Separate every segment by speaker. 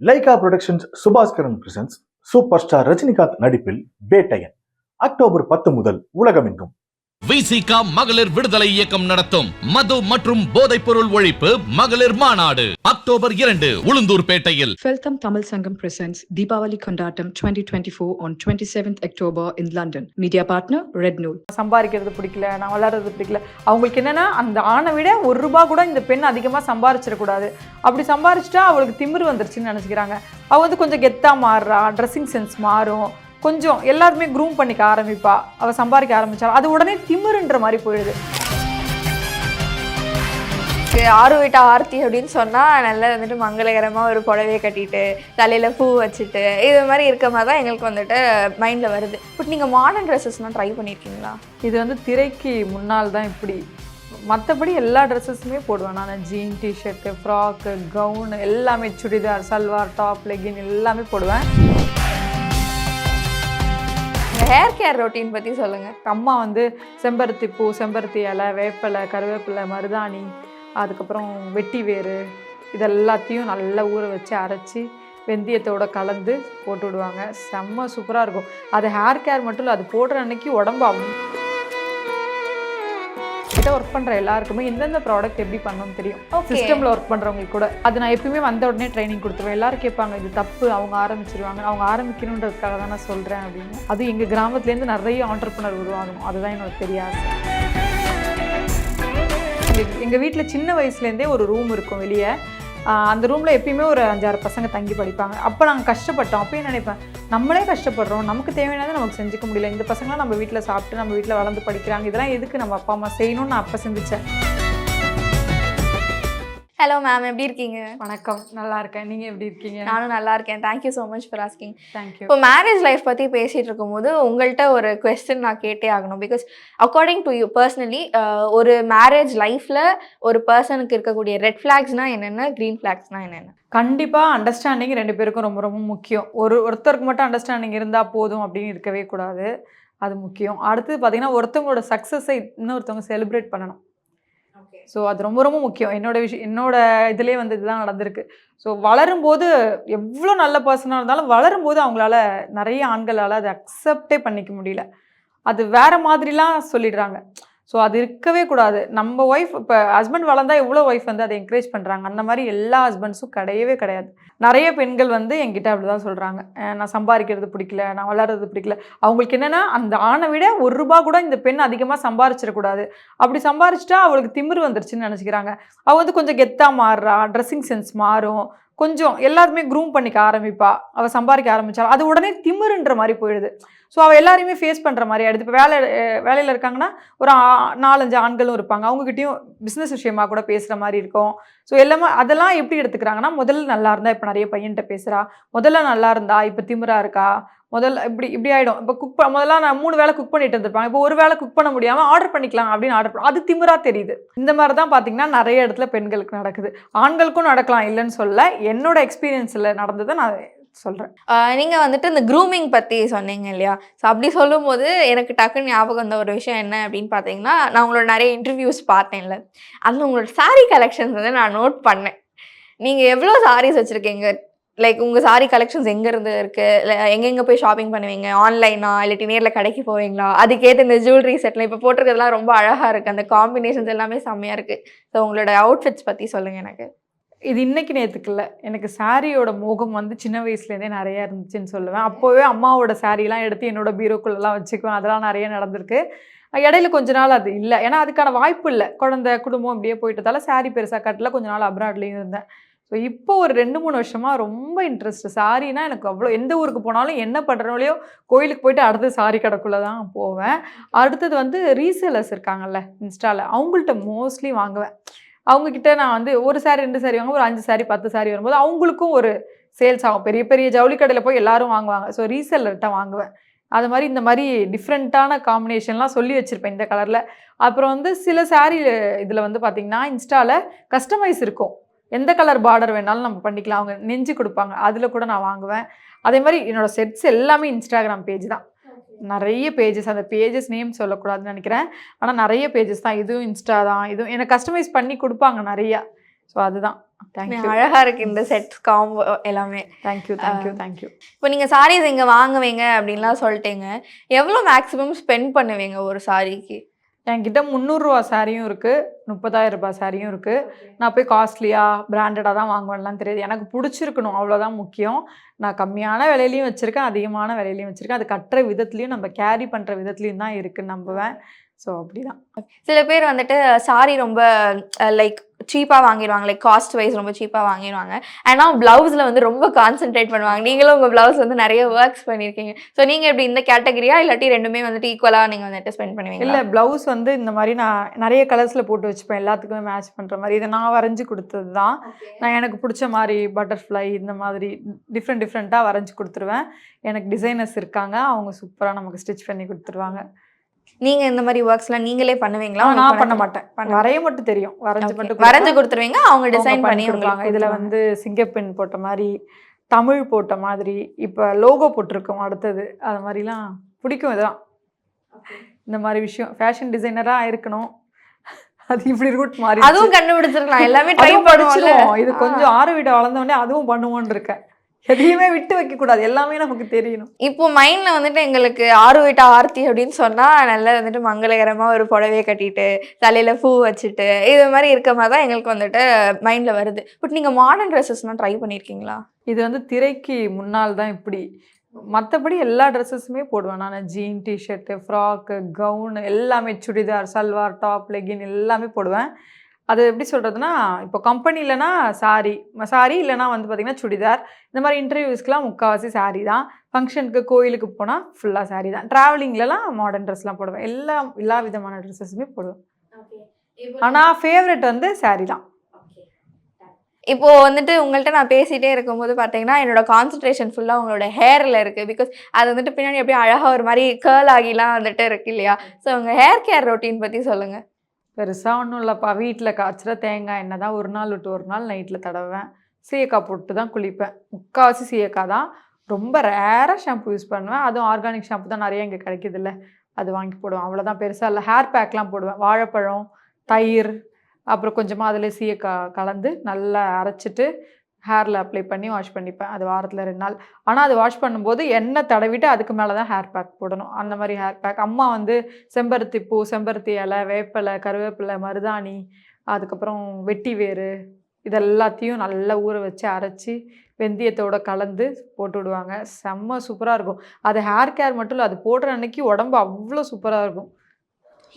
Speaker 1: Lyca productions Subaskaran presents super star Rajinikanth நடிப்பில் Vettaiyan October பத்து முதல் உலகமெங்கும்.
Speaker 2: விசிகா மகளிர் விடுதலை இயக்கம் நடத்தும் மது மற்றும் போதைப் பொருள் ஒழிப்பு மகளிர் மாநாடு அக்டோபர் இரண்டு உளுந்தூர்பேட்டையில்.
Speaker 3: Feltham Tamil Sangam presents Deepavali Kondatam 2024 on 27th October in London. Media partner Red Nool.
Speaker 4: சம்பாதிக்கிறது பிடிக்கல நான் வளர்றது பிடிக்கல. அவங்களுக்கு என்னன்னா அந்த ஆணை விட ஒரு ரூபா கூட இந்த பெண் அதிகமாக சம்பாரிச்சிடக்கூடாது அப்படி சம்பாரிச்சிட்டா அவளுக்கு திமிரு வந்துருச்சுன்னு நினச்சிக்கிறாங்க. அவ வந்து கொஞ்சம் கெத்தாக மாறுறா ட்ரெஸ்ஸிங் சென்ஸ் மாறும். கொஞ்சம் எல்லாருமே க்ரூம் பண்ணிக்க ஆரம்பிப்பா. அவள் சம்பாதிக்க ஆரம்பிச்சா அது உடனே திமிருன்ற மாதிரி போயிடுது.
Speaker 5: ஆறு வீட்டா ஆர்த்தி அப்படின்னு சொன்னால் நல்லா வந்துட்டு மங்களகரமாக ஒரு புடவையை கட்டிட்டு தலையில் பூ வச்சுட்டு இது மாதிரி இருக்க மாதிரி தான் எங்களுக்கு வந்துட்டு மைண்டில் வருது. பட் நீங்கள் மாடர்ன் ட்ரெஸ்ஸஸ்லாம் ட்ரை பண்ணியிருக்கீங்களா
Speaker 4: இது வந்து திரைக்கு முன்னால் தான் இப்படி. மற்றபடி எல்லா ட்ரெஸ்ஸஸுமே போடுவேன். நான் ஜீன் டிஷர்ட்டு ஃப்ராக்கு கவுனு எல்லாமே சுடிதார் சல்வார் டாப் லெகின் எல்லாமே போடுவேன்.
Speaker 5: ஹேர் கேர் ரொட்டீன் பற்றி சொல்லுங்கள்
Speaker 4: அம்மா வந்து செம்பருத்தி பூ செம்பருத்தி இலை வேப்பிலை கருவேப்பிலை மருதாணி அதுக்கப்புறம் வெட்டி வேறு இதெல்லாத்தையும் நல்லா ஊற வச்சு அரைச்சி வெந்தயத்தோட கலந்து போட்டு விடுவாங்க. செம்ம சூப்பராக இருக்கும். அது ஹேர் கேர் மட்டும் இல்லை அது போடுற அன்னைக்கு உடம்பு கிட்ட ஒர்க் பண்ணுற எல்லாருக்குமே எந்தெந்த ப்ராடக்ட் எப்படி பண்ணணும்னு தெரியும். சிஸ்டமில் ஒர்க் பண்ணுறவங்களுக்கு கூட. அது நான் எப்பயுமே வந்த உடனே ட்ரைனிங் கொடுத்துருவேன். எல்லாரும் கேட்பாங்க இது தப்பு அவங்க ஆரம்பிச்சிருவாங்க. அவங்க ஆரம்பிக்கணுன்றதுக்காக தான் நான் சொல்கிறேன் அப்படின்னு. அது எங்கள் கிராமத்துலேருந்து நிறைய ஆண்டர்பனர் உருவாகணும். அதுதான் என்னோட பெரிய ஆசை. எங்க- எங்க வீட்டில் சின்ன வயசுலேருந்தே ஒரு ரூம் இருக்கும் வெளியே. அந்த ரூமில் எப்பயுமே ஒரு அஞ்சாறு பசங்க தங்கி படிப்பாங்க. அப்போ நாங்கள் கஷ்டப்பட்டோம். அப்பயும் நினைப்பேன்? நம்மளே கஷ்டப்படுறோம். நமக்கு தேவையானதை நமக்கு செஞ்சுக்க முடியல. இந்த பசங்களாம் நம்ம வீட்டில் சாப்பிட்டு நம்ம வீட்டில் வளர்ந்து படிக்கிறாங்க. இதெல்லாம் எதுக்கு நம்ம அப்பா அம்மா செய்யணும்னு நான் அப்போ சிந்திச்சேன்.
Speaker 5: ஹலோ மேம் எப்படி இருக்கீங்க?
Speaker 4: வணக்கம். நல்லா இருக்கேன். நீங்கள் எப்படி இருக்கீங்க?
Speaker 5: நானும் நல்லா இருக்கேன். Thank you so much for asking
Speaker 4: thank you
Speaker 5: இப்போ மேரேஜ் லைஃப் பற்றி பேசிகிட்டு இருக்கும்போது உங்கள்கிட்ட ஒரு கொஸ்டின் நான் கேட்டே ஆகணும். Because according to you personally ஒரு மேரேஜ் லைஃப்பில் ஒரு பர்சனுக்கு இருக்கக்கூடிய ரெட் ஃப்ளாக்ஸ்னால் என்னென்ன? க்ரீன் ஃப்ளாக்ஸ்னால் என்னென்ன?
Speaker 4: கண்டிப்பாக அண்டர்ஸ்டாண்டிங் ரெண்டு பேருக்கும் ரொம்ப ரொம்ப முக்கியம். ஒரு ஒருத்தருக்கு மட்டும் அண்டர்ஸ்டாண்டிங் இருந்தால் போதும் அப்படின்னு இருக்கவே கூடாது. அது முக்கியம். அடுத்தது பார்த்தீங்கன்னா ஒருத்தவங்களோட சக்ஸஸை இன்னொருத்தவங்க செலிப்ரேட் பண்ணணும். ஸோ அது ரொம்ப ரொம்ப முக்கியம். என்னோட விஷயம் என்னோட இதுலேயே வந்து இதுதான் நடந்திருக்கு. ஸோ வளரும்போது எவ்வளோ நல்ல பர்சனாக இருந்தாலும் வளரும்போது அவங்களால நிறைய ஆண்களால் அதை அக்செப்டே பண்ணிக்க முடியல. அது வேற மாதிரிலாம் சொல்லிடுறாங்க. ஸோ அது இருக்கவே கூடாது. நம்ம ஒய்ஃப் இப்போ ஹஸ்பண்ட் வளர்ந்தா எவ்வளோ ஒய்ஃப் வந்து அதை என்கரேஜ் பண்ணுறாங்க அந்த மாதிரி எல்லா ஹஸ்பண்ட்ஸும் கிடையவே கிடையாது. நிறைய பெண்கள் வந்து என்கிட்ட அப்படி தான் சொல்கிறாங்க நான் சம்பாதிக்கிறது பிடிக்கல நான் வளர்றது பிடிக்கல. அவங்களுக்கு என்னென்னா அந்த ஆணை விட ஒரு ரூபா கூட இந்த பெண் அதிகமாக சம்பாரிச்சிடக்கூடாது அப்படி சம்பாரிச்சிட்டா அவளுக்கு திமிரு வந்துருச்சுன்னு நினச்சிக்கிறாங்க. அவள் வந்து கொஞ்சம் கெத்தாக மாறுறா ட்ரெஸ்ஸிங் சென்ஸ் மாறும். கொஞ்சம் எல்லாருமே க்ரூம் பண்ணிக்க ஆரம்பிப்பா. அவள் சம்பாதிக்க ஆரம்பிச்சா அது உடனே திமிருன்ற மாதிரி போயிடுது. ஸோ அவள் எல்லாரையுமே ஃபேஸ் பண்ணுற மாதிரி ஆயிடுது. இப்போ வேலை வேலையில் இருக்காங்கன்னா ஒரு நாலஞ்சு ஆண்களும் இருப்பாங்க. அவங்ககிட்டயும் பிஸ்னஸ் விஷயமா கூட பேசுகிற மாதிரி இருக்கும். ஸோ எல்லாமே அதெல்லாம் எப்படி எடுத்துக்கிறாங்கன்னா முதல்ல நல்லா இருந்தா இப்போ நிறைய பையன்கிட்ட பேசுகிறா முதல்ல நல்லா இருந்தா இப்போ திமிரா இருக்கா? முதல்ல இப்படி இப்படி ஆகிடும் இப்போ குக் முதல்ல நான் மூணு வேளை குக் பண்ணிட்டு இருந்திருப்பாங்க இப்போ ஒரு வேளை குக் பண்ண முடியாமல் ஆர்டர் பண்ணிக்கலாம் அப்படின்னு ஆர்டர் பண்ண அது திமிரா தெரியுது. இந்த மாதிரி தான் பார்த்தீங்கன்னா நிறைய இடத்துல பெண்களுக்கு நடக்குது. ஆண்களுக்கும் நடக்கலாம் இல்லைன்னு சொல்ல என்னோட எக்ஸ்பீரியன்ஸில் நடந்ததை நான் சொல்கிறேன்
Speaker 5: நீங்கள் வந்துட்டு இந்த க்ரூமிங் பற்றி சொன்னீங்க இல்லையா? ஸோ அப்படி சொல்லும்போது எனக்கு டக்குன்னு ஞாபகம் வந்த ஒரு விஷயம் என்ன அப்படின்னு பார்த்தீங்கன்னா நான் உங்களோட நிறைய இன்டர்வியூஸ் பார்த்தேன்ல. அதில் உங்களோட saree கலெக்ஷன்ஸ் வந்து நான் நோட் பண்ணேன். நீங்கள் எவ்வளோ சாரீஸ் வச்சுருக்கீங்க? லைக் உங்கள் சாரி கலெக்ஷன்ஸ் எங்கேருந்து இருக்குது இல்லை எங்கெங்கே போய் ஷாப்பிங் பண்ணுவீங்க? ஆன்லைனா இல்லாட்டி நேரில் கடைக்கு போவீங்களா? அதுக்கேற்ற இந்த ஜுவல்லரி செட்டில் இப்போ போட்டிருக்கிறதுலாம் ரொம்ப அழகாக இருக்குது அந்த காம்பினேஷன்ஸ் எல்லாமே செம்மையாக இருக்குது ஸோ உங்களோட அவுட்ஃபிட்ஸ் பற்றி சொல்லுங்கள் எனக்கு.
Speaker 4: இது இன்னைக்கு நேற்றுக்குல்ல எனக்கு சாரியோட மோகம் வந்து சின்ன வயசுலேருந்தே நிறையா இருந்துச்சுன்னு சொல்லுவேன். அப்போவே அம்மாவோட சாரீலாம் எடுத்து என்னோட பீரோக்குள்ளெல்லாம் வச்சுக்குவேன். அதெல்லாம் நிறைய நடந்திருக்கு. இடையில கொஞ்ச நாள் அது இல்லை. ஏன்னா அதுக்கான வாய்ப்பு இல்லை. குழந்தை குடும்பம் அப்படியே போயிட்டதால சாரி பெருசாக கட்டல. கொஞ்ச நாள் அப்ராட்லேயும் இருந்தேன். ஸோ இப்போ ஒரு ரெண்டு மூணு வருஷமாக ரொம்ப இன்ட்ரெஸ்ட் சாரினா எனக்கு அவ்வளோ எந்த ஊருக்கு போனாலும் என்ன பண்ணுறனாலையோ கோயிலுக்கு போயிட்டு அடுத்து சாரி கடைக்குள்ளே தான் போவேன். அடுத்தது வந்து ரீசேலர்ஸ் இருக்காங்கல்ல இன்ஸ்டாவில் அவங்கள்ட்ட மோஸ்ட்லி வாங்குவேன். அவங்கக்கிட்ட நான் வந்து ஒரு சாரி ரெண்டு சாரி வாங்க ஒரு அஞ்சு சாரி பத்து சாரி வரும்போது அவங்களுக்கும் ஒரு சேல்ஸ் ஆகும். பெரிய பெரிய ஜவுளி கடையில் போய் எல்லாரும் வாங்குவாங்க. ஸோ ரீசெல்லர்கிட்ட வாங்குவேன். அது மாதிரி இந்த மாதிரி டிஃப்ரெண்ட்டான காம்பினேஷன்லாம் சொல்லி வச்சுருப்பேன் இந்த கலரில் அப்புறம் வந்து சில சாரீ இதில் வந்து பார்த்திங்கன்னா இன்ஸ்டாவில் கஸ்டமைஸ் இருக்கும். எந்த கலர் பார்டர் வேணாலும் நம்ம பண்ணிக்கலாம். அவங்க நெஞ்சு கொடுப்பாங்க. அதில் கூட நான் வாங்குவேன். அதே மாதிரி என்னோட செட்ஸ் எல்லாமே இன்ஸ்டாகிராம் பேஜ் தான். நிறைய பேஜஸ் அந்த பேஜஸ் நேம் சொல்லக்கூடாதுன்னு நினைக்கிறேன். ஆனால் நிறைய பேஜஸ் தான். இதுவும் இன்ஸ்டா தான். இதுவும் எனக்கு கஸ்டமைஸ் பண்ணி கொடுப்பாங்க நிறையா. ஸோ அதுதான். தேங்க்யூ
Speaker 5: அழகா இருக்கு இந்த செட் காம்போ எல்லாமே.
Speaker 4: Thank you thank you thank you
Speaker 5: இப்போ நீங்க சாரீஸ் இங்க வாங்குவீங்க அப்படின்லாம் சொல்லிட்டீங்க. எவ்வளவு மேக்ஸிமம் ஸ்பெண்ட் பண்ணுவீங்க ஒரு சாரிக்கு
Speaker 4: என்கிட்ட முந்நூறுரூவா சாரியும் இருக்குது முப்பதாயிரம் ரூபாய் சாரியும் இருக்குது நான் போய் காஸ்ட்லியாக பிராண்டடாக தான் வாங்குவேன்லாம் தெரியாது. எனக்கு பிடிச்சிருக்கணும். அவ்வளோதான் முக்கியம். நான் கம்மியான விலையிலையும் வச்சுருக்கேன் அதிகமான விலையிலையும் வச்சுருக்கேன். அது கட்டுற விதத்துலையும் நம்ம கேரி பண்ணுற விதத்துலையும் தான் இருக்குன்னு நம்புவேன். ஸோ அப்படிதான்.
Speaker 5: சில பேர் வந்துட்டு சாரி ரொம்ப லைக் சீப்பாக வாங்கிடுவாங்க. லைக் காஸ்ட் வைஸ் ரொம்ப சீப்பாக வாங்கிடுவாங்க. ஆனால் ப்ளவுஸில் வந்து ரொம்ப கான்சென்ட்ரேட் பண்ணுவாங்க. நீங்களும் உங்கள் ப்ளவுஸ் வந்து நிறைய ஒர்க்ஸ் பண்ணியிருக்கீங்க. ஸோ நீங்கள் எப்படி இந்த கேட்டகரியா இல்லாட்டி ரெண்டுமே வந்துட்டு ஈக்குவலாக நீங்கள் வந்துட்டு ஸ்பெண்ட் பண்ணுவீங்க
Speaker 4: இல்லை ப்ளவுஸ் வந்து இந்த மாதிரி நான் நிறைய கலர்ஸில் போட்டு வச்சுப்பேன். எல்லாத்துக்குமே மேட்ச் பண்ணுற மாதிரி. இதை நான் வரைஞ்சி கொடுத்தது தான் நான் எனக்கு பிடிச்ச மாதிரி பட்டர்ஃப்ளை இந்த மாதிரி டிஃப்ரெண்ட் டிஃப்ரெண்ட்டாக வரைஞ்சி கொடுத்துருவேன். எனக்கு டிசைனர்ஸ் இருக்காங்க. அவங்க சூப்பராக நமக்கு ஸ்டிச் பண்ணி கொடுத்துருவாங்க.
Speaker 5: நீங்கள் இந்த மாதிரி ஒர்க்ஸ்லாம் நீங்களே பண்ணுவீங்களா?
Speaker 4: நான் பண்ண மாட்டேன். வரைய மட்டும் தெரியும். வரைஞ்சி. மட்டும்
Speaker 5: வரைஞ்சு. கொடுத்துருவீங்க. அவங்க டிசைன் பண்ணி
Speaker 4: கொடுப்பாங்க இதில் வந்து சிங்கப்பெண் போட்ட மாதிரி தமிழ் போட்ட மாதிரி இப்போ லோகோ போட்டிருக்கோம் அடுத்தது. அது மாதிரிலாம் பிடிக்கும் இதெல்லாம். இந்த மாதிரி விஷயம். ஃபேஷன் டிசைனராக இருக்கணும். அது இப்படி ரூட் மாறி
Speaker 5: அதுவும் கண்டுபிடிச்சிருக்கலாம். எல்லாமே ட்ரை
Speaker 4: படிச்சிருவோம். இது கொஞ்சம் ஆறு வீடு வளர்ந்த உடனே அதுவும் பண்ணுவோன்னு இருக்கேன். எதையுமே விட்டு வைக்க கூடாது எல்லாமே நமக்கு தெரியணும்.
Speaker 5: இப்போ மைண்ட்ல வந்துட்டு எங்களுக்கு ஆறு வீட்டா ஆர்த்தி அப்படின்னு சொன்னா நல்லா வந்துட்டு மங்களகரமா ஒரு புடவைய கட்டிட்டு தலையில பூ வச்சுட்டு இது மாதிரி இருக்க மாதிரி தான் எங்களுக்கு வந்துட்டு மைண்ட்ல வருது. பட் நீங்க மாடர்ன் ட்ரெஸ்ஸஸ்லாம் ட்ரை பண்ணிருக்கீங்களா?
Speaker 4: இது வந்து திரைக்கு முன்னால் தான் இப்படி. மற்றபடி எல்லா ட்ரெஸ்ஸஸுமே போடுவேன். நான் ஜீன் டிஷர்ட்டு ஃப்ராக்கு கவுனு எல்லாமே சுடிதார் சல்வார் டாப் லெகின் எல்லாமே போடுவேன். அது எப்படி சொல்கிறதுனா இப்போ கம்பெனிலனா சாரி சாரி இல்லைனா வந்து பார்த்திங்கன்னா சுடிதார். இந்த மாதிரி இன்டர்வியூஸ்க்குலாம் முக்கால்வாசி சாரி தான். ஃபங்க்ஷனுக்கு கோயிலுக்கு போனால் ஃபுல்லாக சாரி தான். ட்ராவலிங்லலாம் மாடர்ன் ட்ரெஸ்லாம் போடுவேன். எல்லா எல்லா விதமான ட்ரெஸ்ஸஸுமே போடுவேன். ஆனால் ஃபேவரட் வந்து சாரி தான்.
Speaker 5: இப்போ வந்துட்டு உங்கள்கிட்ட நான் பேசிகிட்டே இருக்கும்போது பார்த்தீங்கன்னா என்னோட கான்சன்ட்ரேஷன் ஃபுல்லாக உங்களோட ஹேரில் இருக்குது பிகாஸ் அது வந்துட்டு பின்னாடி அப்படியே அழகாக ஒரு மாதிரி கேர்ள் ஆகிலாம் வந்துட்டு இருக்கு இல்லையா? ஸோ உங்கள் ஹேர் கேர் ரொட்டீன் பற்றி சொல்லுங்கள்
Speaker 4: பெருசாக ஒன்றும் இல்லைப்பா. வீட்டில் காய்ச்சிற தேங்காய் எண்ணெய் தான் ஒரு நாள் விட்டு ஒரு நாள் நைட்டில் தடவேன் சீயக்காய் போட்டு தான் குளிப்பேன். முக்கால்வாசி சீயக்காய் தான் ரொம்ப ரேராக ஷாம்பு யூஸ் பண்ணுவேன். அதுவும் ஆர்கானிக் ஷாம்பு தான் நிறைய இங்கே கிடைக்குதுல்ல. அது வாங்கி போடுவேன். அவ்வளோதான் பெருசாக இல்லை. ஹேர் பேக்லாம் போடுவேன். வாழைப்பழம் தயிர் அப்புறம் கொஞ்சமாக அதில் சீயக்காய் கலந்து நல்லா அரைச்சிட்டு ஹேரில் அப்ளை பண்ணி வாஷ் பண்ணிப்பேன். அது வாரத்தில் ரெண்டு நாள். ஆனால் அது வாஷ் பண்ணும்போது எண்ணெய் தடவிட்டு அதுக்கு மேலே தான் ஹேர் பேக் போடணும். அந்த மாதிரி ஹேர் பேக் அம்மா வந்து செம்பருத்தி பூ செம்பருத்தி இலை வேப்பிலை கருவேப்பிலை மருதாணி அதுக்கப்புறம் வெட்டி வேறு இதெல்லாத்தையும் நல்லா ஊற வச்சு அரைச்சி வெந்தயத்தோட கலந்து போட்டு விடுவாங்க. செம்ம சூப்பராக இருக்கும். அது ஹேர் கேர் மட்டும் இல்லை அது போடுற அன்னைக்கு உடம்பு அவ்வளோ சூப்பராக இருக்கும்.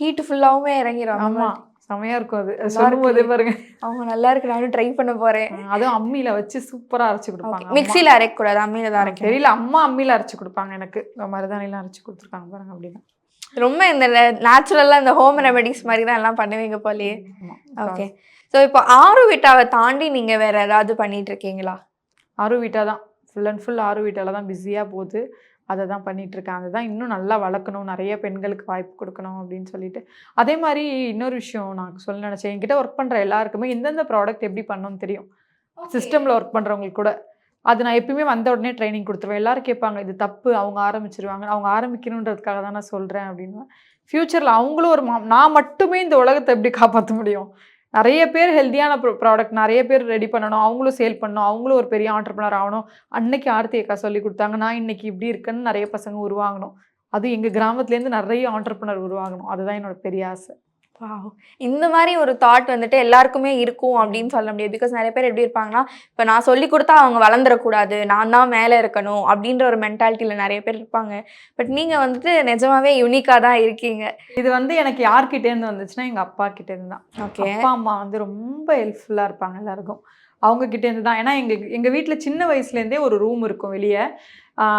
Speaker 5: ஹீட் ஃபுல்லாகவுமே இறங்கிடும்
Speaker 4: ஆமாம் செமையாக இருக்கும் அது. சொல்லும் போதே. பாருங்க.
Speaker 5: அவங்க நல்லா இருக்கு. நானும் ட்ரை பண்ண போகிறேன்
Speaker 4: அதுவும் அம்மியில் வச்சு சூப்பராக அரைச்சி கொடுப்பாங்க.
Speaker 5: மிக்சியில் அரைக்கக்கூடாது அம்மியில் தான் அரைக்கணும்.
Speaker 4: தெரியல அம்மா அம்மியில் அரைச்சி கொடுப்பாங்க எனக்கு. மருதாணிலாம் அரைச்சி கொடுத்துருக்காங்க பாருங்க அப்படின்னா
Speaker 5: ரொம்ப இந்த நேச்சுரலாக இந்த ஹோம் ரெமெடிஸ் மாதிரி தான் எல்லாம் பண்ணுவீங்க போலயே. ஓகே ஸோ இப்போ ஆறு விட்டாவை தாண்டி நீங்கள் வேற ஏதாவது பண்ணிட்டு இருக்கீங்களா?
Speaker 4: ஆறு வீட்டா தான் ஃபுல் அண்ட் ஃபுல் ஆறு வீட்டால தான் பிஸியாக போகுது. அதை தான் பண்ணிட்டு இருக்கேன் அதை தான் இன்னும் நல்லா வளர்க்கணும். நிறைய பெண்களுக்கு வாய்ப்பு கொடுக்கணும் அப்படின்னு சொல்லிட்டு. அதே மாதிரி இன்னொரு விஷயம் நான் சொல்ல நினச்சேன். என்கிட்ட ஒர்க் பண்ணுற எல்லாருக்குமே எந்தெந்த ப்ராடக்ட் எப்படி பண்ணணும்னு தெரியும். சிஸ்டமில் ஒர்க் பண்ணுறவங்களுக்கு கூட. அது நான் எப்பயுமே வந்த உடனே ட்ரைனிங் கொடுத்துருவேன். எல்லாரும் கேட்பாங்க இது தப்பு. அவங்க ஆரம்பிச்சிருவாங்க. அவங்க ஆரம்பிக்கணுன்றதுக்காக தான் நான் சொல்கிறேன் அப்படின்னு. ஃப்யூச்சரில் அவங்களும் ஒரு மா- நான் மட்டுமே இந்த உலகத்தை எப்படி காப்பாற்ற முடியும்? நிறைய பேர் ஹெல்த்தியான ப்ராடக்ட் நிறைய பேர் ரெடி பண்ணணும். அவங்களும் சேல் பண்ணணும். அவங்களும் ஒரு பெரிய ஆண்டர்பனர் ஆகணும். அன்னைக்கு ஆர்த்தி அக்கா சொல்லி கொடுத்தாங்க நான் இன்னைக்கு இப்படி இருக்கேன்னு நிறைய பசங்க உருவாகணும். அது எங்கள் கிராமத்துலேருந்து நிறைய ஆண்டர்பனர் உருவாகணும். அதுதான் என்னோட பெரிய ஆசை.
Speaker 5: இந்த மாதிரி ஒரு தாட் வந்துட்டு எல்லாருக்குமே இருக்கும் அப்படின்னு சொல்ல முடியாது. பிகாஸ் நிறைய பேர் எப்படி இருப்பாங்கன்னா இப்போ நான் சொல்லி கொடுத்தா அவங்க வளர்ந்துடக்கூடாது. நான் தான் மேலே இருக்கணும் அப்படின்ற ஒரு மென்டாலிட்டியில் நிறைய பேர் இருப்பாங்க. பட் நீங்கள் வந்துட்டு நிஜமாவே யூனிக்காக தான் இருக்கீங்க.
Speaker 4: இது வந்து எனக்கு யார்கிட்டேருந்து வந்துச்சுன்னா எங்கள் அப்பா கிட்டேருந்து தான்.
Speaker 5: ஓகே
Speaker 4: அப்பா அம்மா வந்து ரொம்ப ஹெல்ப்ஃபுல்லாக இருப்பாங்க எல்லாருக்கும். அவங்கக்கிட்டேருந்து தான். ஏன்னா எங்களுக்கு எங்கள் வீட்டில் சின்ன வயசுலேருந்தே ஒரு ரூம் இருக்கும் வெளியே.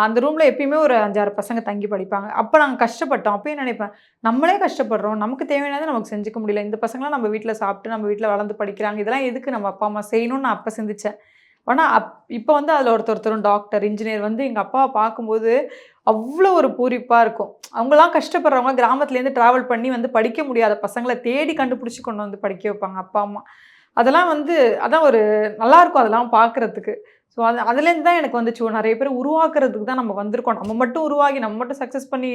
Speaker 4: அந்த ரூமில் எப்பயுமே ஒரு அஞ்சாறு பசங்க தங்கி படிப்பாங்க. அப்போ நாங்கள் கஷ்டப்பட்டோம். அப்போயும் நினைப்பேன் நம்மளே கஷ்டப்படுறோம். நமக்கு தேவையானதை நமக்கு செஞ்சுக்க முடியல. இந்த பசங்களாம் நம்ம வீட்டில் சாப்பிட்டு நம்ம வீட்டில் வளர்ந்து படிக்கிறாங்க. இதெல்லாம் எதுக்கு நம்ம அப்பா அம்மா செய்யணும்னு நான் அப்போ சிந்திச்சேன். ஆனால் அப் இப்போ வந்து அதில் ஒருத்தர் ஒருத்தரும் டாக்டர் இன்ஜினியர் வந்து எங்கள் அப்பாவை பார்க்கும்போது அவ்வளோ ஒரு பூரிப்பாக இருக்கும். அவங்களாம் கஷ்டப்படுறவங்க கிராமத்துலேருந்து ட்ராவல் பண்ணி வந்து படிக்க முடியாத பசங்களை தேடி கண்டுபிடிச்சி கொண்டு வந்து படிக்க வைப்பாங்க அப்பா அம்மா. அதெல்லாம் வந்து அதான் ஒரு நல்லா இருக்கும் அதெல்லாம் பார்க்குறதுக்கு ஸோ அது அதுலேருந்து தான் எனக்கு வந்துச்சு. நிறைய பேர் உருவாக்குறதுக்கு தான் நம்ம வந்திருக்கோம். நம்ம மட்டும் உருவாகி நம்ம மட்டும் சக்ஸஸ் பண்ணி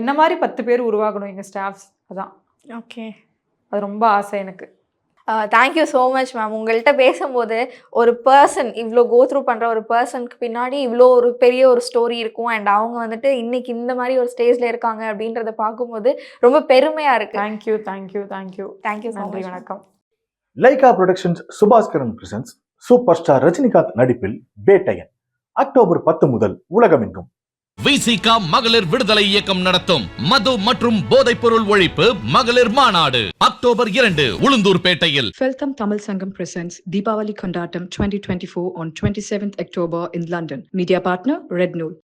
Speaker 4: என்ன மாதிரி பத்து பேர் உருவாகணும் எங்கள் ஸ்டாஃப்ஸ் அதான்.
Speaker 5: ஓகே
Speaker 4: அது ரொம்ப ஆசை எனக்கு.
Speaker 5: தேங்க்யூ ஸோ மச் மேம் உங்கள்கிட்ட பேசும்போது ஒரு பர்சன் இவ்வளோ கோ த்ரூ பண்ணுற ஒரு பர்சனுக்கு பின்னாடி இவ்வளோ ஒரு பெரிய ஒரு ஸ்டோரி இருக்கும். அண்ட் அவங்க வந்துட்டு இன்னைக்கு இந்த மாதிரி ஒரு ஸ்டேஜில் இருக்காங்க அப்படின்றத பார்க்கும்போது ரொம்ப பெருமையாக இருக்கு.
Speaker 4: தேங்க்யூ தேங்க்யூ தேங்க்யூ
Speaker 5: தேங்க்யூ
Speaker 4: நன்றி வணக்கம்.
Speaker 1: Lyca productions Subaskaran presents super star Rajinikanth நடிப்பில் பேட்டையன் அக்டோபர் பத்து முதல் உலகமெங்கும்.
Speaker 2: விசிகா மகளிர் விடுதலை இயக்கம் நடத்தும். மது மற்றும் போதைப் பொருள் ஒழிப்பு மகளிர் மாநாடு. அக்டோபர் இரண்டு உளுந்தூர்பேட்டையில்
Speaker 3: Feltham Tamil Sangam presents Deepavali Kondatam 2024 on 27th October in London. Media partner Red Nool.